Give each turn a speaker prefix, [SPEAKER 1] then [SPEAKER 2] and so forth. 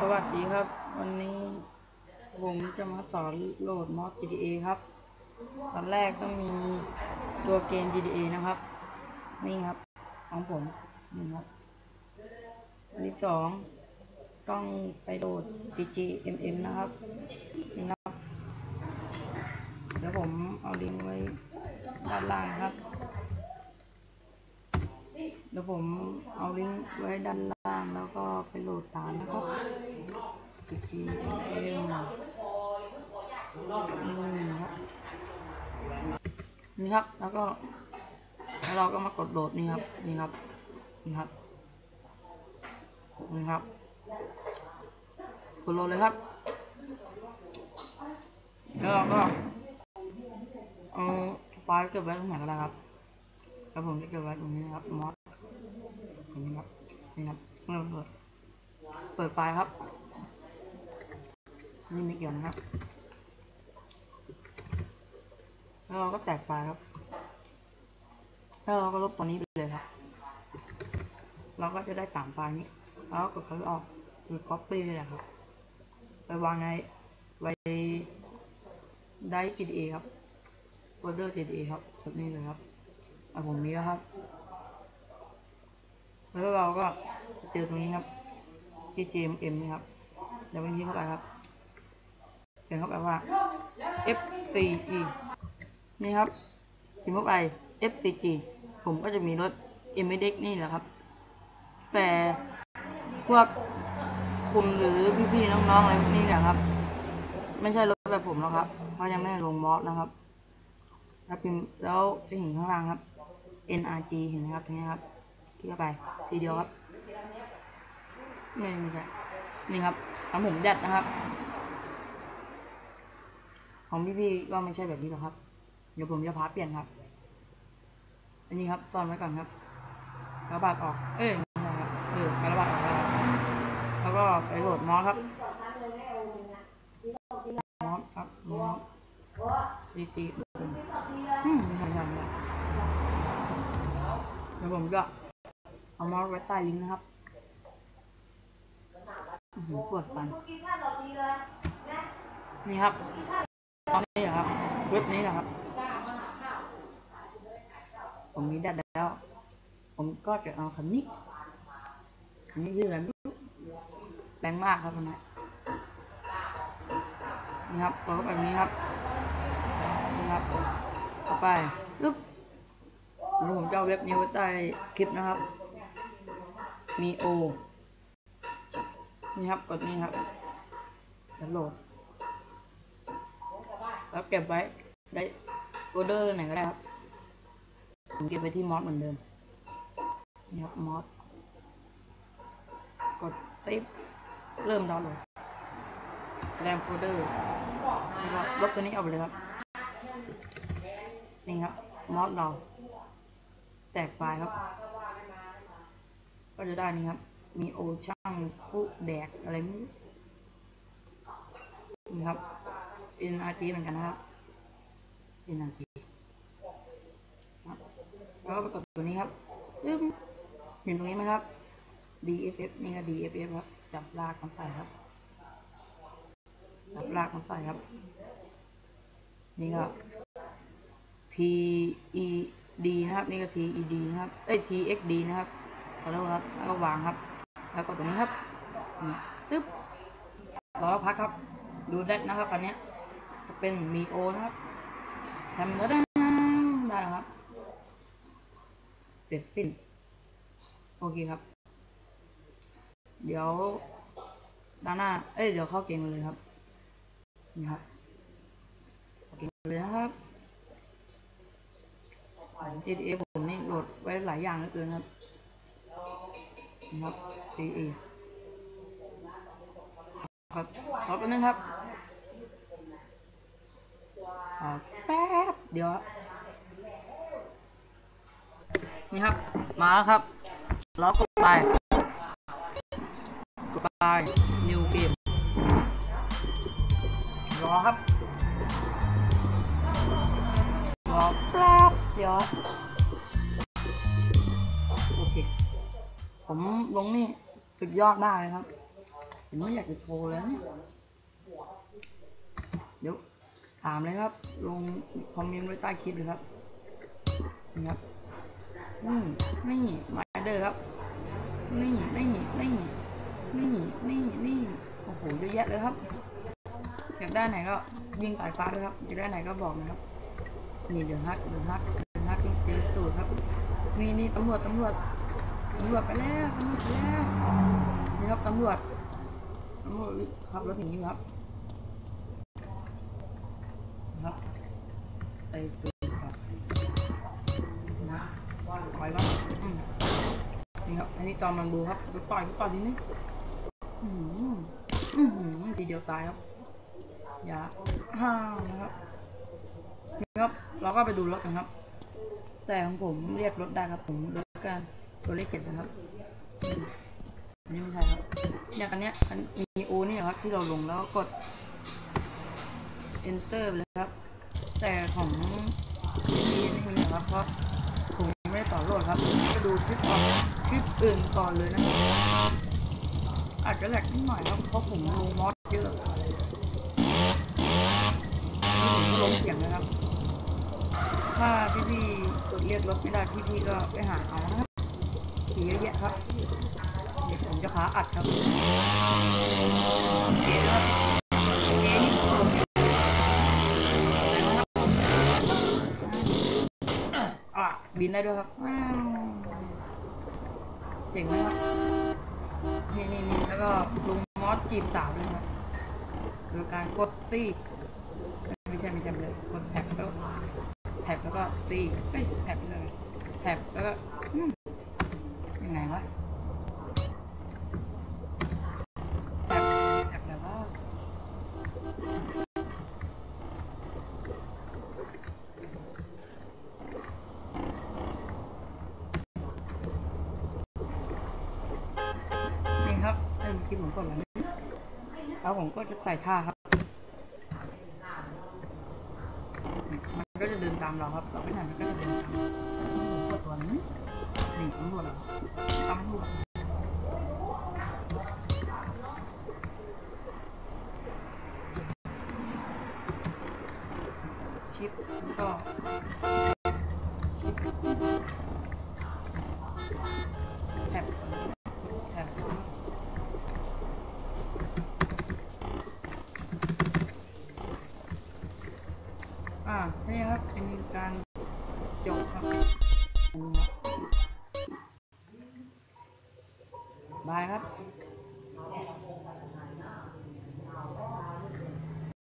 [SPEAKER 1] สวัสดีครับ วันนี้ผมจะมาสอนโหลดมอด GTA ครับ ตอนแรกต้องมีตัวเกม GTA นะครับ นี่ครับ ของผมนี่ครับอันที่สองต้องไปโหลด GGMM นะครับนี่ครับ เดี๋ยวผมเอาลิงก์ไว้ด้านล่างครับ ดี๋ยวผมเอาลิงก์ไว้ด้านล่างแล้วก็ไปโหลดตามนะครับ GGMM นี่ครับนี่ครับ แล้วก็แล้วเราก็มากดโหลดนี่ครับ นี่ครับ นี่ครับ นี่ครับ กดโหลดเลยครับ แล้วเราก็เอาไฟล์เก็บไว้ตรงไหนก็ได้ครับ แล้วผมจะเก็บไว้ตรงนี้นะครับมอส นี้ครับนี่ครับเมื่อเปิดเปิดไฟครับ นี่ไม่เกี่ยวนะครับ แล้วเราก็แตกไฟครับ แล้วเราก็ลบตัวนี้ไปเลยครับ เราก็จะได้สามไฟนี้ แล้วก็กดคัดออกหรือ copy เลยนะครับ ไปวางในไว้ได้ GTA ครับโฟลเดอร์ GTA ครับแบบนี้เลยครับอะผมมีแล้วครับ แล้วเราก็จะเจอตรงนี้ครับ GGMM นี่ครับ เดี๋ยวไปนี้เข้าไปครับเขียนเข้าไปว่า FCE นี่ครับพิมพ์เข้าไป FCG ผมก็จะมีรถ m d x นี่แหละครับ แต่พวกคุณหรือพี่ๆน้องๆอะไรพวกนี้นี่ยครับ ไม่ใช่รถแบบผมหรอกครับเพราะยังไม่ได้ลงมอสนะครับแล้วพิมพ์แล้วจะเห็นข้างล่างครับ NRG เห็นไหมครับตรงนี้ครับ เข้าไป ทีเดียวครับไม่ไม่ใช่นี่ครับของผมแดดนะครับ ของพี่ๆก็ไม่ใช่แบบนี้หรอกครับ เดี๋ยวผมจะพาเปลี่ยนครับ อันนี้ครับซ่อนไว้ก่อนครับกระบาดออก เอ้ยไม่ใช่ครับเออกระบาดออกแล้วแล้วก็ไปโหลดมอสครับมอสครับมอสจีจีอืมไม่ใช่ไม่ใช่ไม่ใช่เดี๋ยวผมก็ เอามอสไว้ใต้ลิงก์นะครับปวดฟันนี่ครับตอนนี้เหรอครับเว็บนี้นะครับ ผมมีได้แล้ว ผมก็จะเอาคันนี้คันนี้ชื่ออะไรไม่รู้แรงมากครับคนนี้นี่ครับเข้าไปแบบนี้ครับนี่ครับเข้าไปปึ๊บแล้วผมจะเอาเว็บนี้ไว้ใต้คลิปนะครับ มีโอนี่ครับ กดนี่ครับแล้วโหลด แล้วเก็บไว้ ได้โฟลเดอร์ไหนก็ได้ครับ ผมเก็บไว้ที่มอสเหมือนเดิม นี่ครับมอส กดเซฟ เริ่มดาวน์โหลดแรมโฟลเดอร์แล้วก็ลบตัวนี้ออกไปเลยครับ นี่ครับ มอสเรา แตกไฟล์ครับ ก็จะได้นี่ครับ มีโอช่างผู้แดกอะไรไม่รู้นี่ครับ NRG เหมือนกันนะครับ NRG ครับแล้วก็กดตัวนี้ครับอึ้มเห็นตรงนี้ไหมครับ DFF นี่ก็ DFF ครับ จับลากมันใส่ครับ จับลากมันใส่ครับ นี่ก็ TED นะครับ นี่ก็ TED นะครับ เอ้ย TXD นะครับ ขอโทษครับ แล้วก็วางครับ แล้วก็ตรงนี้ครับตึ๊บรอพักครับ ดูได้นะครับอันนี้จะเป็นมีโอนะครับทำได้ได้ครับ เสร็จสิ้น โอเคครับ เดี๋ยวด้านหน้า เอ้ย เดี๋ยวเข้าเกมเลยครับ นี่ครับเข้าเกมเลยนะครับ GTA ผมนี่โหลดไว้หลายอย่างเหลือเกินครับ นะครับ GTA ครับขอแป๊บนึงครับขอแป๊บเดี๋ยว นี่ครับ มาแล้วครับล็อกไปกดไป new game รอครับรอแป๊บเดี๋ยว โอเค ผมลงนี่สุดยอดมากเลยครับผมไม่อยากจะโทรแล้วเนี่ยเดี๋ยวถามเลยครับ ลงคอมเมนต์ไว้ใต้คลิปเลยครับนี่ครับนี่นี่มาเดอร์ครับนี่นี่นี่นี่นี่นี่โอ้โหเยอะแยะเลยครับอยากได้ไหนก็ยิงสายฟ้าด้วยครับอยากได้ไหนก็บอกนะครับนี่เดือดฮักเดือดฮักเดือดฮักนี่เจอสูตรครับนี่นี่ตำรวจตำรวจ ตำรวจไปแล้วตำรวจไปแล้วนี่ครับตำรวจตำรวจขับรถอย่างนี้ครับนะครับใส่สูตรครับนะปล่อยบ้างอืมนี่ครับอันนี้จอมมันบูครับดูต่อยดูต่อยทีนี้อืมอืมทีเดียวตายครับอย่าห้าวนะครับนี่ครับ เราก็ไปดูรถกันครับ แต่ของผมเรียกรถได้ครับผมรถกัน ตัวเลขเจ็ดนะครับอันนี้ไม่ใช่ครับอย่างอันเนี้ยอันมีโอนี่ครับที่เราลงแล้วกด enter ไปเลยครับ แต่ของนี่ไม่มีนะครับเพราะผมไม่ได้ต่อโหลดครับไปดูคลิปก่อนคลิปอื่นก่อนเลยนะครับอาจจะแหลกนิดหน่อยครับเพราะผมลงมอสเยอะนี่ผมก็ลงเสียงนะครับ ถ้าพี่ๆกดเรียกรถไม่ได้พี่ๆก็ไปหาเอานะครับ มีเยอะแยะครับเดี๋ยวผมจะพาอัดครับโอเคนะครับเกนี่ผมลงอะบินได้ด้วยครับเจ๋งไหมครับนี่นี่นี่แล้วก็ลุงมอสจีบสาวด้วยครับโดยการกดซี่ไม่ใช่ไม่ใช่เลยกดแท็บแล้วแท็บแล้วก็ซีเอ้ยแท็บเลยแท็บแล้วก็ังไงวะแท็บแท็บแล้วว่านี่ครับเอ้ยเมื่องผมกดแล้วนี่แล้วผมก็จะใส่ท่าครับ มันก็จะเดินตามเราครับ เราไม่ไหนมันก็จะเดินตามผมกดตัวนี้ นี่ตำรวจเหรอตำรวจชิปก็ชิปแท็บแท็บอ่านี่ครับเป็นการจบครับ บายครับ